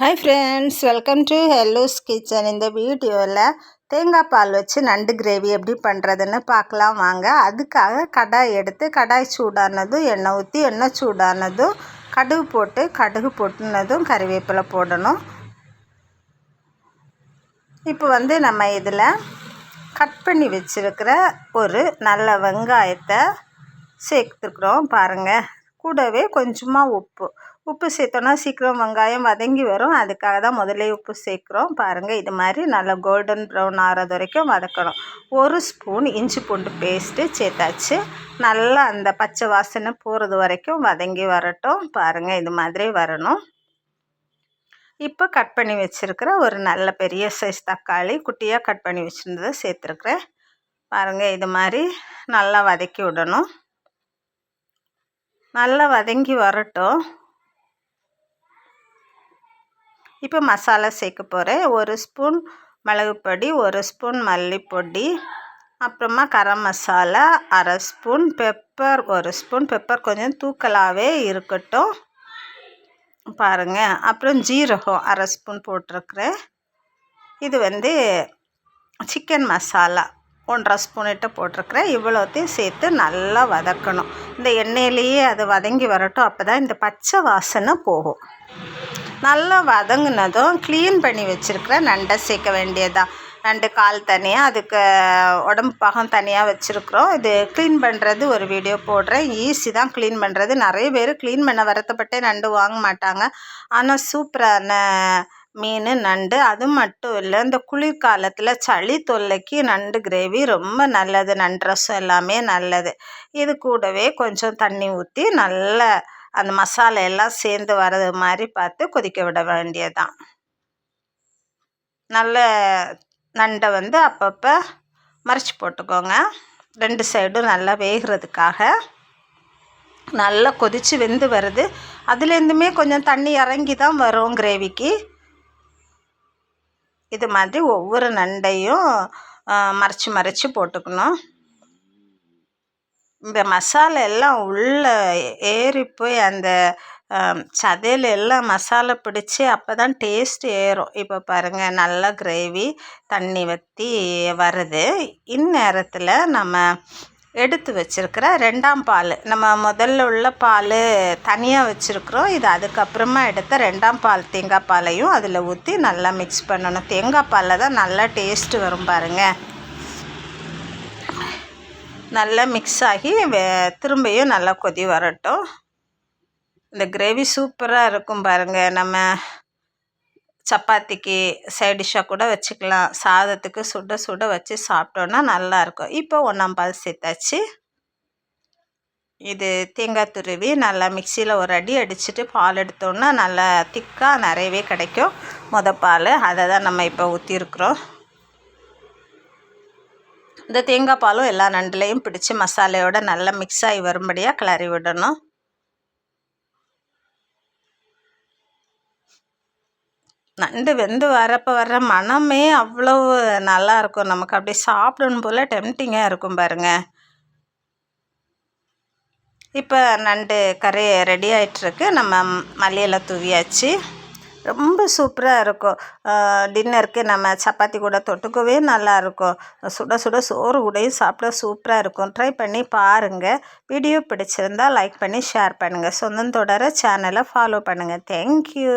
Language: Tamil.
Hi friends welcome to Hellu's kitchen இந்த வீடியோவில் தேங்காய் பால் வச்சு நண்டு கிரேவி எப்படி பண்ணுறதுன்னு பார்க்கலாம் வாங்க. அதுக்காக கடாய் எடுத்து கடாய் சூடானதும் எண்ணெய் ஊற்றி எண்ணெய் சூடானதும் கடுகு போட்டு கடுகு போட்டுனதும் கறிவேப்பிலை போடணும். இப்போ வந்து நம்ம இதில் கட் பண்ணி வச்சுருக்கிற ஒரு நல்ல வெங்காயத்தை சேர்த்துருக்குறோம் பாருங்கள் கூடவே கொஞ்சமாக உப்பு. உப்பு சேர்த்தோன்னா சீக்கிரம் வெங்காயம் வதங்கி வரும். அதுக்காக தான் முதலே உப்பு சேர்க்குறோம். பாருங்கள் இது மாதிரி நல்லா கோல்டன் ப்ரௌன் ஆகிறது வரைக்கும் வதக்கணும். ஒரு ஸ்பூன் இஞ்சி பூண்டு பேஸ்ட்டு சேர்த்தாச்சு. நல்லா அந்த பச்சை வாசனை போகிறது வரைக்கும் வதங்கி வரட்டும். பாருங்கள் இது மாதிரி வரணும். இப்போ கட் பண்ணி வச்சுருக்கிற ஒரு நல்ல பெரிய சைஸ் தக்காளி குட்டியாக கட் பண்ணி வச்சுருந்ததை சேர்த்துருக்குறேன். பாருங்கள் இது மாதிரி நல்லா வதக்கி விடணும். நல்லா வதங்கி வரட்டும். இப்போ மசாலா சேர்க்க போகிறேன் ஒரு ஸ்பூன் மிளகு பொடி ஒரு ஸ்பூன் மல்லிப்பொடி அப்புறமா கரம் மசாலா அரை ஸ்பூன் பெப்பர் ஒரு ஸ்பூன் பெப்பர் கொஞ்சம் தூக்கலாகவே இருக்கட்டும். பாருங்கள் அப்புறம் ஜீரகம் அரை ஸ்பூன் போட்டிருக்குறேன். இது வந்து சிக்கன் மசாலா ஒன்றரை ஸ்பூனிட்ட போட்டிருக்கிறேன். இவ்வளோத்தையும் சேர்த்து நல்லா வதக்கணும். இந்த எண்ணெயிலேயே அது வதங்கி வரட்டும். அப்போ தான் இந்த பச்சை வாசனை போகும். நல்லா வதங்கினதும் க்ளீன் பண்ணி வச்சுருக்கிற நண்டை சேர்க்க வேண்டியதுதான். நண்டு கால் தனியாக அதுக்கு உடம்பு பாகம் தனியாக வச்சுருக்குறோம். இது க்ளீன் பண்ணுறது ஒரு வீடியோ போடுறேன். ஈஸி தான் க்ளீன் பண்ணுறது நிறைய பேர் க்ளீன் பண்ண வருத்தப்பட்டே நண்டு வாங்க மாட்டாங்க. ஆனால் சூப்பரான மீன் நண்டு அது மட்டும் இல்லை இந்த குளிர்காலத்தில் சளி தொல்லைக்கு நண்டு கிரேவி ரொம்ப நல்லது. நண்டு ரசம் எல்லாமே நல்லது. இது கூடவே கொஞ்சம் தண்ணி ஊற்றி நல்லா அந்த மசாலா எல்லாம் சேர்ந்து வர்றது மாதிரி பார்த்து கொதிக்க விட வேண்டியதுதான். நல்ல நண்டை வந்து அப்பப்போ மறைச்சி போட்டுக்கோங்க. ரெண்டு சைடும் நல்லா வேகிறதுக்காக. நல்லா கொதித்து வெந்து வருது. அதுலேருந்துமே கொஞ்சம் தண்ணி இறங்கி தான் வரும் கிரேவிக்கு. இது மாதிரி ஒவ்வொரு நண்டையும் மறைச்சி மறைச்சி போட்டுக்கணும். இந்த மசாலா எல்லாம் உள்ளே ஏறி போய் அந்த சதையில் எல்லாம் மசாலா பிடிச்சி அப்போ தான் டேஸ்ட் ஏறும். இப்போ பாருங்கள் நல்லா கிரேவி தண்ணி வற்றி வருது. இந்நேரத்தில் நம்ம எடுத்து வச்சுருக்கிற ரெண்டாம் பால் நம்ம முதல்ல உள்ள பால் தனியாக வச்சுருக்குறோம். இது அதுக்கப்புறமா எடுத்த ரெண்டாம் பால் தேங்காய் பாலையும் அதில் ஊற்றி நல்லா மிக்ஸ் பண்ணணும். தேங்காய் பாலில் தான் நல்லா டேஸ்ட்டு வரும் பாருங்கள் நல்லா மிக்ஸ் ஆகி வே திரும்பியும் நல்லா கொதி வரட்டும். இந்த கிரேவி சூப்பராக இருக்கும் பாருங்கள் நம்ம சப்பாத்திக்கு சைட் டிஷ்ஷாக கூட வச்சுக்கலாம். சாதத்துக்கு சுட சுட வச்சு சாப்பிட்டோன்னா நல்லாயிருக்கும் இப்போ ஒன்றாம் பால் சேர்த்தாச்சு. இது தேங்காய் துருவி நல்லா மிக்சியில் ஒரு அடி அடிச்சுட்டு பால் எடுத்தோன்னா நல்லா திக்காக நிறையவே கிடைக்கும். மொதல் பால். அதை தான் நம்ம இப்போ ஊற்றிருக்குறோம் இந்த தேங்காய் பாலும் எல்லா நண்டுலேயும் பிடிச்சி மசாலையோடு நல்லா மிக்ஸ் ஆகி வரும்படியாக கிளறி விடணும். நண்டு வெந்து வரப்போ வர்ற மனமே அவ்வளோ நல்லாயிருக்கும் நமக்கு அப்படி சாப்பிடணும் போல் டெம்டிங்காக இருக்கும் பாருங்கள் இப்போ நண்டு கறி ரெடி ஆகிட்டுருக்கு நம்ம மல்லியெல்லாம் தூவியாச்சு. ரொம்ப சூப்பராக இருக்கும். டின்னருக்கு நம்ம சப்பாத்தி கூட தொட்டுக்கவே நல்லாயிருக்கும் சுட சுட சோறு கூடையும் சாப்பிட சூப்பராக இருக்கும். ட்ரை பண்ணி பாருங்கள் வீடியோ பிடிச்சிருந்தால் லைக் பண்ணி ஷேர் பண்ணுங்கள் சொந்தம் தொடர சேனலை ஃபாலோ பண்ணுங்கள் தேங்க்யூ